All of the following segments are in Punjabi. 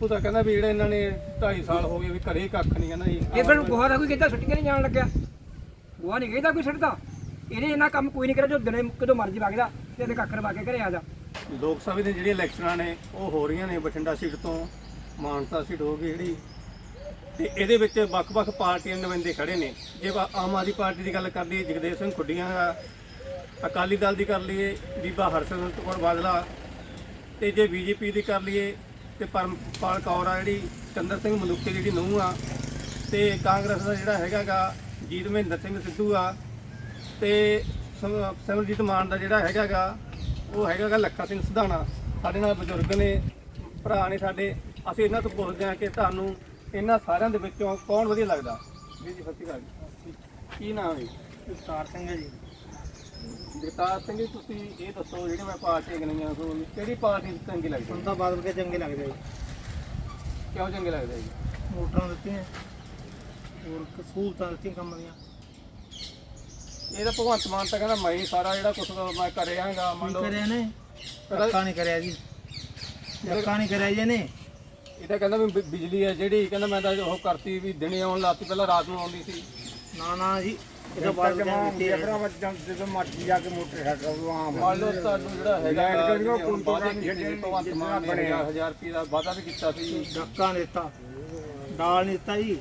ਬਾਪੂ ਤਾਂ ਕਹਿੰਦਾ ਵੀ ਜਿਹੜਾ ਇਹਨਾਂ ਨੇ 2.5 ਸਾਲ ਹੋ ਗਏ ਵੀ ਘਰੇ ਕੱਖ ਨਹੀਂ ਕਹਿੰਦਾ ਜੀ। ਇਹ ਫਿਰ ਗੋਹਾ ਦਾ ਕੋਈ ਕਿੱਦਾਂ ਸੁੱਟ ਕੇ ਨਹੀਂ ਜਾਣ ਲੱਗਿਆ। ਗੋਹਾ ਨਹੀਂ ਕਹਿੰਦਾ ਕੋਈ ਸੁੱਟਦਾ। ਇਹਨੇ ਇਹਨਾਂ ਕੰਮ ਕੋਈ ਨਹੀਂ ਕਰਿਆ ਜੋ ਦਿਨੇ ਕਦੋਂ ਮਰਜ਼ੀ ਵਗਦਾ ਤੇ ਇਹਦੇ ਕੱਖਰ ਪਾ ਕੇ ਘਰੇ ਆ ਜਾ। ਲੋਕ ਸਭਾ ਦੀਆਂ ਜਿਹੜੀਆਂ ਇਲੈਕਸ਼ਨਾਂ ਨੇ ਉਹ ਹੋ ਰਹੀਆਂ ਨੇ ਬਠਿੰਡਾ ਸੀਟ ਤੋਂ ਮਾਨਸਾ ਸੀਟ ਹੋ ਗਈ ਜਿਹੜੀ। ਤੇ ਇਹਦੇ ਵਿੱਚ ਵੱਖ-ਵੱਖ ਪਾਰਟੀਆਂ ਦੇ ਨੁਮਾਇੰਦੇ ਖੜੇ ਨੇ। ਜੇ ਆਮ ਆਦਮੀ ਪਾਰਟੀ ਦੀ ਗੱਲ ਕਰ ਲਈਏ ਜਗਦੇਵ ਸਿੰਘ ਖੁੱਡੀਆਂ ਦਾ ਅਕਾਲੀ ਦਲ ਦੀ ਕਰ ਲਈਏ ਬੀਬਾ ਹਰਸਿਮਰਤ ਕੌਰ ਬਾਦਲਾ। ਤੇ ਜੇ ਬੀਜੇਪੀ ਦੀ ਕਰ ਲਈਏ ਤੇ ਪਰਮਪਾਲ ਕੌਰ ਆ ਜਿਹੜੀ, ਚੰਦਰ ਸਿੰਘ ਮਲੂਕੇ ਜਿਹੜੀ ਨੂੰਹ ਆ, ਤੇ ਕਾਂਗਰਸ ਦਾ ਜਿਹੜਾ ਹੈਗਾਗਾ ਜੀਤ ਮਹਿੰਦਰ ਸਿੰਘ ਸਿੱਧੂ ਆ, ਤੇ ਸਮ- ਸਿਮਰਜੀਤ ਮਾਨ ਦਾ ਜਿਹੜਾ ਹੈਗਾਗਾ ਉਹ ਹੈਗਾਗਾ ਲੱਖਾ ਸਿੰਘ ਸਿਧਾਣਾ। ਸਾਡੇ ਨਾਲ ਬਜ਼ੁਰਗ ਨੇ, ਭਰਾ ਨੇ ਸਾਡੇ, ਅਸੀਂ ਇਹਨਾਂ ਤੋਂ ਪੁੱਛਦੇ ਹਾਂ ਕਿ ਤੁਹਾਨੂੰ ਇਹਨਾਂ ਸਾਰਿਆਂ ਦੇ ਵਿੱਚੋਂ ਕੌਣ ਵਧੀਆ ਲੱਗਦਾ? ਜੀ ਜੀ, ਸਤਿ ਸ਼੍ਰੀ ਅਕਾਲ ਜੀ। ਕੀ ਨਾਮ ਹੈ ਜਗਤਾਰ ਸਿੰਘ ਜੀ। ਜਗਤਾਰ ਸਿੰਘ ਜੀ ਤੁਸੀਂ ਇਹ ਦੱਸੋ ਜਿਹੜੇ ਮੈਂ ਪਾਰਟੀ ਗਣੀਆਂ ਤੁਹਾਨੂੰ ਕਿਹੜੀ ਪਾਰਟੀ ਚੰਗੀ ਲੱਗਦੀ? ਹੈ? ਤਾਂ ਬਾਦ ਕੇ ਚੰਗੇ ਲੱਗਦੇ ਜੀ। ਕਿਉਂ ਚੰਗੇ ਲੱਗਦੇ ਜੀ? ਮੋਟਰਾਂ ਦਿੱਤੀਆਂ। ਹੋਰ ਕ- ਸਹੂਲਤਾਂ ਦਿੱਤੀਆਂ ਕੰਮ ਦੀਆਂ। ਇਹ ਤਾਂ ਭਗਵੰਤ ਮਾਨ ਤਾਂ ਕਹਿੰਦਾ ਮੈਂ ਹੀ ਸਾਰਾ ਜਿਹੜਾ ਕੁਝ ਮੈਂ ਕਰਿਆਗਾ ਮੰਨ ਕੀ ਲਓ। ਕਰਿਆ ਨੇ? ਧੱਕਾ ਨਹੀਂ ਕਰਿਆ ਜੀ। ਧੱਕਾ ਨਹੀਂ ਕਰਿਆ ਜੀ ਇਹਨੇ। ਇਹ ਤਾਂ ਕਹਿੰਦਾ ਵੀ ਬਿ- ਬਿਜਲੀ ਹੈ ਜਿਹੜੀ ਕਹਿੰਦਾ ਮੈਂ ਤਾਂ ਉਹ ਕਰਤੀ ਵੀ ਦਿਨੇ ਆਉਣ ਲੱਗੀ ਪਹਿਲਾਂ ਰਾਤ ਨੂੰ ਆਉਂਦੀ ਸੀ। ਨਾ ਨਾ ਜੀ ਇਹਦਾ ਬਾਦ ਕੇ ਦਿੱਤੀ ਹੈ ਜਦੋਂ ਮਰਜ਼ੀ ਜਾ ਕੇ ਮੋਟਰ ਸਾਈਕਲ ਉਹ ਆਮ ਮੰਨ ਲਓ ਤੁਹਾਨੂੰ ਜਿਹੜਾ ਹੈਗਾ ਲੈਟ ਗਾ, ਜਿਹੜੀਆਂ ਹੁਣ ਕੋਈ ਵਾਅਦੇ ਨਹੀਂ ਕੀਤੇ ਸੀ, ਭਗਵੰਤ ਮਾਨ ਨੇ ਬਣਿਆ। 1000 ਰੁਪਏ ਦਾ ਵਾਅਦਾ ਵੀ ਕੀਤਾ ਸੀ ਧੱਕਾ ਨਹੀਂ ਦਿੱਤਾ ਦਾਲ ਨਹੀਂ ਦਿੱਤਾ ਜੀ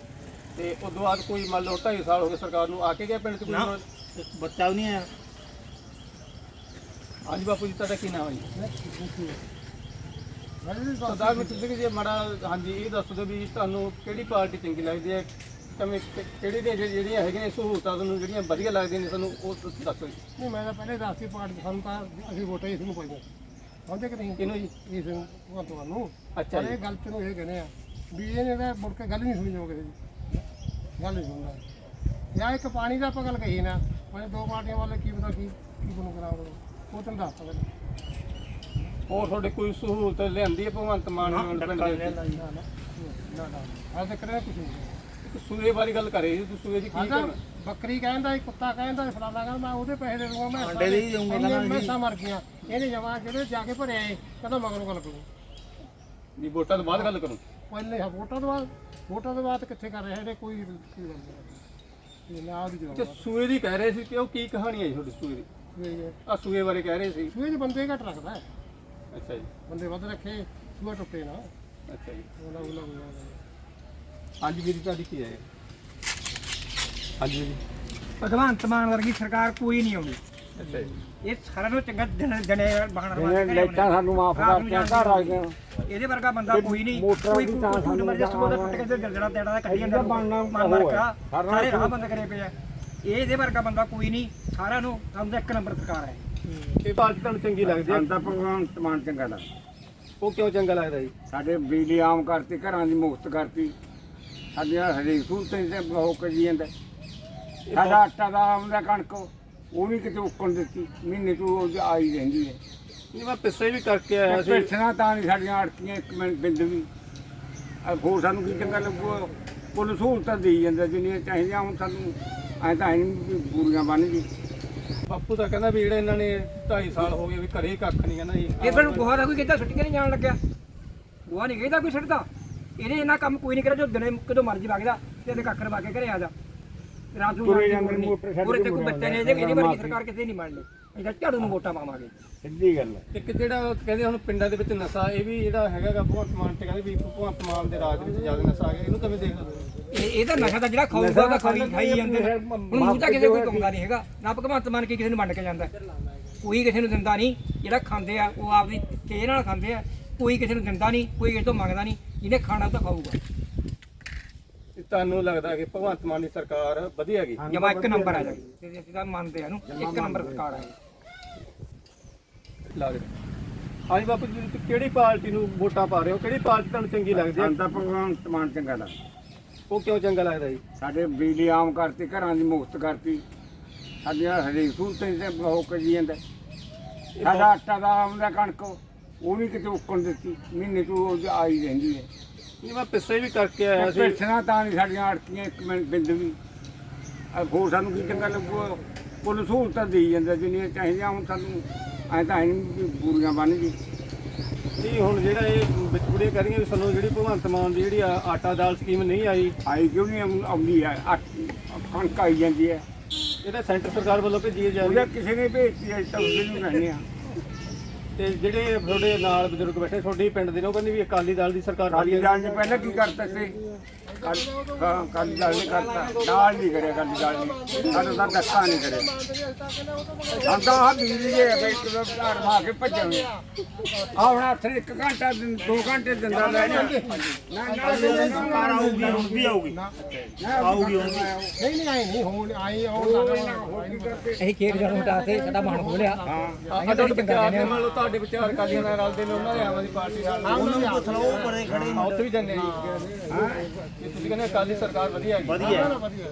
ਤੇ ਉਸ ਤੋਂ ਬਾਅਦ ਕੋਈ ਮੰਨ ਲਓ 2.5 ਸਾਲ ਹੋ ਗਏ ਸਰਕਾਰ ਨੂੰ ਆ ਕੇ ਗਿਆ ਪਿੰਡ ਚ ਕੋਈ ਨਾ। ਹੁਣ? ਇੱਕ ਬੱਚਾ ਵੀ ਨਹੀਂ ਆਇਆ ਹਾਂਜੀ ਬਾਪੂ ਜੀ ਤੁਹਾਡਾ ਕੀ ਨਾਮ ਹੈ ਜੀ ਸਰਦਾਰ ਮਿੱਤਰ ਸਿੰਘ ਜੀ ਮਾੜਾ ਹਾਂਜੀ ਇਹ ਦੱਸ ਦਿਓ ਵੀ ਤੁਹਾਨੂੰ ਕਿਹੜੀ ਪਾਰਟੀ ਚੰਗੀ ਲੱਗਦੀ ਹੈ ਕਿਵੇਂ ਕਿ- ਕਿਹੜੀ ਦੀਆਂ ਜਿਹੜੀ- ਜਿਹੜੀਆਂ ਹੈਗੀਆਂ ਸਹੂਲਤਾਂ ਤੁਹਾਨੂੰ ਜਿਹੜੀਆਂ ਵਧੀਆ ਲੱਗਦੀਆਂ ਨੇ ਤੁਹਾਨੂੰ ਉਹ ਤੁਸੀਂ ਦੱਸੋ ਜੀ। ਨਹੀਂ ਮੈਂ ਤਾਂ ਪਹਿਲੇ ਰਾਸ਼ਟਰੀ ਪਾਰਟੀ ਸਾਨੂੰ ਤਾਂ ਅਸੀਂ ਵੋਟਾਂ ਇਸ ਨੂੰ ਪਾਈਆਂ ਸਮਝੇ ਕਿ ਨਹੀਂ? ਕਿਹਨੂੰ ਜੀ? ਇਸ ਨੂੰ ਭਗਵੰਤ ਮਾਨ ਨੂੰ। ਅੱਛਾ ਪਰ ਜੀ। ਇਹ ਗੱਲ ਤੈਨੂੰ ਇਹ ਕਹਿੰਦੇ ਆ ਵੀ ਇਹਨੇ ਤਾਂ ਮੁੜ ਕੇ ਗੱਲ ਨਹੀਂ ਸੁਣੀ ਜਾਓ ਕਿਸੇ ਦੀ ਗੱਲ ਨਹੀਂ ਸੁਣਦਾ। ਜਾਂ ਇੱਕ ਪਾਣੀ ਦਾ ਆਪਾਂ ਗੱਲ ਕਹੀ ਨਾ ਪਰ ਦੋ ਪਾਰਟੀਆਂ ਵਾਲੇ ਕੀ ਪਤਾ ਕੀ ਕੀ ਬਣੂ ਕਰਾਂਗੇ ਉਹ ਤੈਨੂੰ ਦੱਸ ਸਕਦਾ ਹੋਰ ਤੁਹਾਡੇ ਕੋਈ ਸਹੂਲਤ ਲਿਆਂਦੀ ਹੈ ਭਗਵੰਤ ਮਾਨ ਨੇ ਹੁਣ ਪਿੰਡ ਦੇ? ਵਿੱਚ? ਨਾ ਨਾ ਨਾ ਨਾ। ਅੱਜ ਤੱਕ ਕਰਿਆ ਕੁਝ ਨਹੀਂ ਇੱਕ ਸੂਏ ਬਾਰੇ ਗੱਲ ਕਰੇ ਜੀ ਤੁਸੀਂ ਸੂਏ ਦੀ ਕੀ ਕਰਨਾ ਬੱਕਰੀ ਕਹਿੰਦਾ ਇਹ ਕੁੱਤਾ ਕਹਿੰਦਾ ਫਲਾਣਾ ਕਹਿੰਦਾ ਮੈਂ ਉਹਦੇ ਪੈਸੇ ਦੇ ਦੂੰਗਾ ਮੈਂ ਆਂਡੇ ਦੇ ਹੀ ਦਊਂਗਾ ਕਹਿੰਦਾ ਜੀ। ਮੈਸਾਂ ਮਰ ਗਈਆਂ। ਇਹਨੇ ਜਮਾ ਜਿਹੜੇ ਜਾ ਕੇ ਭਰਿਆ ਏ ਕਹਿੰਦਾ ਮਗਰੋਂ ਗੱਲ ਕਰੂੰ। ਵੀ ਵੋਟਾਂ ਤੋਂ ਬਾਅਦ ਗੱਲ ਕਰੂੰ। ਪਹਿਲੇ ਹਾਂ ਵੋਟਾਂ ਤੋਂ ਬਾਅਦ ਵੋਟਾਂ ਤੋਂ ਬਾਅਦ ਕਿੱਥੇ ਕਰ ਰਹੇ ਨੇ ਕੋਈ ਕੋਈ ਗੱਲ ਨਹੀਂ। ਇਹ ਨਾ ਆਦੀ ਤੇ ਜਵਾਬ ਸੂਏ ਦੀ ਕਹਿ ਰਹੇ ਸੀ ਕਿ ਉਹ ਕੀ ਕਹਾਣੀ ਹੈ ਜੀ ਤੁਹਾਡੀ ਸੂਏ ਦੀ? ਆ ਸੂਏ ਬਾਰੇ ਕਹਿ ਰਹੇ ਸੀ। ਸੂਏ ਦੇ ਬੰਦੇ ਘੱਟ ਰੱਖਦਾ ਹੈ। ਅੱਛਾ ਜੀ। ਬੰਦੇ ਵੱਧ ਰੱਖੇ ਸੂਆ ਟੁੱਟੇ ਨਾ। ਅੱਛਾ ਜੀ। ਉਹਲਾ ਉਹਲਾ ਹਾਂਜੀ ਵੀਰ ਜੀ ਤੁਹਾਡੀ ਕੀ ਹੈ? ਹਾਂਜੀ ਜੀ। ਭਗਵੰਤ ਮਾਨ ਵਰਗੀ ਸਰਕਾਰ ਕੋਈ ਨਹੀਂ ਅੱਛਾ ਜੀ। ਇਹ ਸਾਰਿਆਂ ਨੂੰ ਚੰਗਾ ਦਿਨ ਦਿਨੇ ਬਾਹਰ ਇਹਨੇ ਲਾਈਟਾਂ ਸਾਨੂੰ ਮਾਫ ਕਰਤੀਆਂ ਘਰ ਆ ਗਏ। ਇਹਦੇ ਵਰਗਾ ਬੰਦਾ ਕੋਈ ਨਹੀਂ। ਮੋਟਰਾਂ ਕੋਈ ਦੀ ਤਾਂ ਕੋਈ ਸਾਨੂੰ ਮਰਜ਼ੀ ਸਭੋ ਦਾ ਟੁੱਟ ਕੇ ਤੇ ਜਲਜਣਾ ਦੇਣਾ ਦਾ ਕੱਢੀ ਜਾਂਦਾ ਇਹਦਾ ਬਣਨਾ ਮਨ ਉਹ ਹੈ। ਸਾਰਾ ਸਾਰੇ ਰਾਹ ਬੰਦ ਕਰੇ ਪਏ ਆ। ਇਹ ਇਹਦੇ ਵਰਗਾ ਬੰਦਾ ਕੋਈ ਨਹੀਂ। ਸਾਰਿਆਂ ਨੂੰ ਸਾਨੂੰ ਤਾਂ ਇੱਕ ਨੰਬਰ ਸਰਕਾਰ ਹੈ। ਇਹ ਪਾਰਟੀ ਤੁਹਾਨੂੰ ਚੰਗੀ ਲੱਗਦੀ ਹੈ। ਸਾਨੂੰ ਤਾਂ ਭਗਵੰਤ ਮਾਨ ਚੰਗਾ ਲੱਗਦਾ। ਉਹ ਕਿਉਂ ਚੰਗਾ ਲੱਗਦਾ ਜੀ? ਸਾਡੇ ਬਿਜਲੀ ਆਮ ਕਰਤੀ ਘਰਾਂ ਦੀ ਮੁਫਤ ਕਰਤੀ। ਸਾਡੀਆਂ ਹਰੇਕ ਸਹੂਲਤਾਂ ਤੇ ਉਹ ਕਰੀ ਜਾਂਦਾ। ਸਾਡਾ ਆਟਾ ਦਾ ਆਮਦਾ ਕਣਕ ਉਹ ਵੀ ਕਿਤੇ ਉੱਕਣ ਦਿੱਤੀ ਮਹੀਨੇ ਤੋਂ ਉਹ ਆਈ ਰਹਿੰਦੀ ਹੈ। ਇਹ ਮੈਂ ਪਿੱਛੇ ਵੀ ਕਰਕੇ ਆਇਆ ਸੀ। ਪੈਨਸ਼ਨਾਂ ਤਾਂ ਨਹੀਂ ਸਾਡੀਆਂ ਅੜਕੀਆਂ ਇੱਕ ਮਿੰਟ ਬਿੰਦ ਵੀ। ਆ ਹੋਰ ਸਾਨੂੰ ਕੀ ਚੰਗਾ ਲੱਗੂ ਕੁੱਲ ਸਹੂਲਤਾਂ ਦੇਈ ਜਾਂਦਾ ਜਿੰਨੀਆਂ ਚਾਹੀਦੀਆਂ ਹੁਣ ਸਾਨੂੰ ਐ ਤਾਂ ਵੀ ਪੂਰੀਆਂ ਬਣ ਗਈ ਬਾਪੂ ਤਾਂ ਕਹਿੰਦਾ ਵੀ ਜਿਹੜਾ ਇਹਨਾਂ ਨੇ 2.5 ਸਾਲ ਹੋ ਗਏ ਵੀ ਘਰੇ ਕੱਖ ਨਹੀਂ ਕਹਿੰਦਾ ਜੀ। ਇਹ ਫਿਰ ਗੋਹਾ ਦਾ ਕੋਈ ਕਿੱਦਾਂ ਸੁੱਟ ਕੇ ਨਹੀਂ ਜਾਣ ਲੱਗਿਆ। ਗੋਹਾ ਨਹੀਂ ਕਹਿੰਦਾ ਕੋਈ ਸੁੱਟਦਾ ਇਹਨੇ ਇਹਨਾਂ ਕੰਮ ਕੋਈ ਨਹੀਂ ਕਰਿਆ ਜੋ ਦਿਨੇ ਕਦੋਂ ਮਰਜ਼ੀ ਵਗਦਾ ਤੇ ਇਹਦੇ ਕੱਖਰ ਪਾ ਕੇ ਘਰੇ ਆ ਜਾ। ਨੂੰ ਤੁਰੇ ਜਾਂਦੇ ਨੂੰ ਮੋਟਰ ਸਾਈਕਲ ਉਹਦੇ ਤੇ ਕੋਈ ਬੱਚੇ ਨੇ ਇਹਦੀ ਵਰਗੀ ਸਰਕਾਰ ਕਿਸੇ ਨਹੀਂ ਮੰਨਣੀ ਇਹਦਾ ਝਾੜੂ ਨੂੰ ਵੋਟਾਂ ਪਾਵਾਂਗੇ। ਸਿੱਧੀ ਗੱਲ ਹੈ। ਇੱਕ ਜਿਹੜਾ ਕਹਿੰਦੇ ਹੁਣ ਪਿੰਡਾਂ ਦੇ ਵਿੱਚ ਨਸ਼ਾ ਇਹ ਵੀ ਜਿਹੜਾ ਹੈਗਾਗਾ ਭਗਵੰਤ ਮਾਨ ਤੇ ਕਹਿੰਦੇ ਵੀ ਭਗਵੰਤ ਮਾਨ ਦੇ ਰਾਜ ਵਿੱਚ ਜ਼ਿਆਦਾ ਨਸ਼ਾ ਆ ਗਿਆ ਇਹਨੂੰ ਕਿਵੇਂ ਦੇਖਦੇ? ਇਹ ਇਹਦਾ ਨਸ਼ਾ ਤਾਂ ਜਿਹੜਾ ਖਾਊਗਾ ਉਹ ਤਾਂ ਖਾਈ ਖਾਈ ਜਾਂਦੇ ਨੇ। ਹੁਣ ਮੂੰਹ ਤਾਂ ਕਿਸੇ ਕੋਈ ਪਾਉਂਦਾ ਨਹੀਂ ਹੈਗਾ। ਨਾ ਭਗਵੰਤ ਮਾਨ ਕੇ ਕਿਸੇ ਨੂੰ ਵੰਡ ਕੇ ਜਾਂਦਾ। ਕੋਈ ਕਿਸੇ ਨੂੰ ਦਿੰਦਾ ਨਹੀਂ। ਜਿਹੜਾ ਖਾਂਦੇ ਆ ਉਹ ਆਪਦੀ ਤੇ ਨਾਲ ਖਾਂਦੇ ਆ। ਕੋਈ ਕਿਸੇ ਨੂੰ ਦਿੰਦਾ ਨਹੀਂ ਕੋਈ ਕਿਸੇ ਤੋਂ ਮੰਗਦਾ ਨਹੀਂ। ਜਿਹਨੇ ਖਾਣਾ ਤਾਂ ਖਾਊਗਾ। ਤੇ ਤੁਹਾਨੂੰ ਲੱਗਦਾ ਕਿ ਭਗਵੰਤ ਮਾਨ ਦੀ ਸਰਕਾਰ ਵਧੀਆ ਹੈਗੀ? ਜਮਾ ਇੱਕ ਨੰਬਰ ਆ ਜਾਗੀ ਤੇ ਜਿਹਦਾ ਮੰਨਦੇ ਆ ਨੂੰ ਇੱਕ ਨੰਬਰ ਸਰਕਾਰ ਆ ਲੱਗਦਾ ਹਾਂਜੀ ਬਾਪੂ ਜੀ ਤੁਸੀਂ ਕਿਹੜੀ ਪਾਰਟੀ ਨੂੰ ਵੋਟਾਂ ਪਾ ਰਹੇ ਹੋ? ਕਿਹੜੀ ਪਾਰਟੀ ਤੁਹਾਨੂੰ ਚੰਗੀ ਲੱਗਦੀ ਹੈ? ਸਾਨੂੰ ਤਾਂ ਭਗਵੰਤ ਮਾਨ ਚੰਗਾ ਲੱਗਦਾ। ਉਹ ਕਿਉਂ ਚੰਗਾ ਲੱਗਦਾ ਜੀ? ਸਾਡੇ ਬਿਜਲੀ ਆਮ ਕਰਤੀ ਘਰਾਂ ਦੀ ਮੁਫਤ ਕਰਤੀ। ਸਾਡੀਆਂ ਹਰੇਕ ਸਹੂਲਤਾਂ ਤੇ ਉਹ ਕਰੀ ਜਾਂਦਾ। ਸਾਡਾ ਆਟਾ ਦਾ ਆਮਦਾ ਕਣਕ। ਉਹ ਵੀ ਕਿਤੇ ਉੱਕਣ ਦਿੱਤੀ ਮਹੀਨੇ ਤੋਂ ਉਹ ਆਈ ਰਹਿੰਦੀ ਹੈ। ਇਹ ਮੈਂ ਪਿੱਛੇ ਵੀ ਕਰਕੇ ਆਇਆ ਸੀ। ਪੈਨਸ਼ਨਾਂ ਤਾਂ ਨਹੀਂ ਸਾਡੀਆਂ ਅੜਕੀਆਂ ਇੱਕ ਮਿੰਟ ਬਿੰਦ ਵੀ। ਆ ਹੋਰ ਸਾਨੂੰ ਕੀ ਚੰਗਾ ਲੱਗੂ ਕੁੱਲ ਸਹੂਲਤਾਂ ਦੇਈ ਜਾਂਦਾ ਜਿੰਨੀਆਂ ਚਾਹੀਦੀਆਂ ਹੁਣ ਸਾਨੂੰ। ਐ ਤਾਂ ਵੀ ਪੂਰੀਆਂ ਬਣ ਗਈ ਨਹੀਂ ਹੁਣ ਜਿਹੜਾ ਇਹ ਵਿੱਚ ਬੁੜੀਆਂ ਕਹਿ ਰਹੀਆਂ ਵੀ ਸਾਨੂੰ ਜਿਹੜੀ ਭਗਵੰਤ ਮਾਨ ਦੀ ਜਿਹੜੀ ਆਟਾ ਦਾਲ ਸਕੀਮ ਨਹੀਂ ਆਈ। ਆਈ ਕਿਉਂ ਨਹੀਂ? ਆਉਂ- ਆਉਂਦੀ ਹੈ। ਕਣਕ ਆਈ ਜਾਂਦੀ ਹੈ। ਇਹਦਾ ਸੈਂਟਰ ਸਰਕਾਰ ਵੱਲੋਂ ਭੇਜੀ ਜਾ ਰਹੀ। ਹੈ ਕਿਸੇ ਨੇ ਭੇਜਤੀ ਹੈ ਤਾਂ ਉਹਦੇ ਨੂੰ ਕਹਿੰਦੇ ਆ। ਤੇ ਜਿਹੜੇ ਤੁਹਾਡੇ ਨਾਲ ਬਜ਼ੁਰਗ ਬੈਠੇ ਤੁਹਾਡੇ ਪਿੰਡ ਦੇ ਨੇ ਉਹ ਕਹਿੰਦੇ ਵੀ ਅਕਾਲੀ ਦਲ ਦੀ ਸਰਕਾਰ ਕਾਲੀ ਵਧੀਆ ਦਾਲ ਨੇ ਪਹਿਲਾਂ ਕੀ ਕਰਤਾ ਸੀ? ਕਾਲ- ਹਾਂ, ਕਾਲੀ ਦਾਲ ਨੇ ਕਰਤਾ। ਦਾਲ ਨਹੀਂ ਕਰਿਆ ਕਾਲੀ ਦਾਲ ਨੇ। ਸਾਡਾ ਤਾਂ ਧੱਕਾ ਨਹੀਂ ਕਰਿਆ। ਅੰਦਾ ਆ ਬਿਜਲੀ ਦੇ ਬਈ ਇੱਕ ਦੋ ਘਰ ਮਾ ਕੇ ਭੱਜਾਂਗੇ ਆ ਹੁਣ ਹੱਥ ਇੱਕ ਘੰਟਾ ਦਿਨ- ਦੋ ਘੰਟੇ ਦਿੰਦਾ ਲੈ ਨਾ ਨਾ ਸਰਕਾਰ ਆਊਗੀ ਹੁਣ ਵੀ ਆਊਗੀ। ਆਊਗੀ ਹੁਣ ਨਹੀਂ ਨਹੀਂ ਆਈ ਨਹੀਂ ਹੋਣ ਆਈ ਆਉਣ ਅਸੀਂ ਖੇਤ ਜਦੋਂ ਹਟਾਤੇ ਸਾਡਾ ਮਨ ਖੋਲਿਆ ਹਾਂ। ਆ ਤੁਹਾਡੇ ਵਿਚਾਰ ਨੇ ਮੰਨ ਲਓ ਤੁਹਾਡੇ ਵਿਚਾਰ ਅਕਾਲੀਆਂ ਨਾਲ ਰਲਦੇ ਨੇ ਉਹਨਾਂ ਦੇ ਆਮ ਆਦਮੀ ਪਾਰਟੀ ਨਾਲ। ਉਹਨਾਂ ਨੂੰ ਪੁੱਛ ਲਓ ਪਰੇ ਖੜੇ ਉੱਥੇ ਵੀ ਜਾਂਦੇ ਆ। ਕਿ ਤੁਸੀਂ ਕਹਿੰਦੇ ਅਕਾਲੀ ਸਰਕਾਰ ਵਧੀਆ ਹੈਗੀ। ਵਧੀਆ ਵਧੀਆ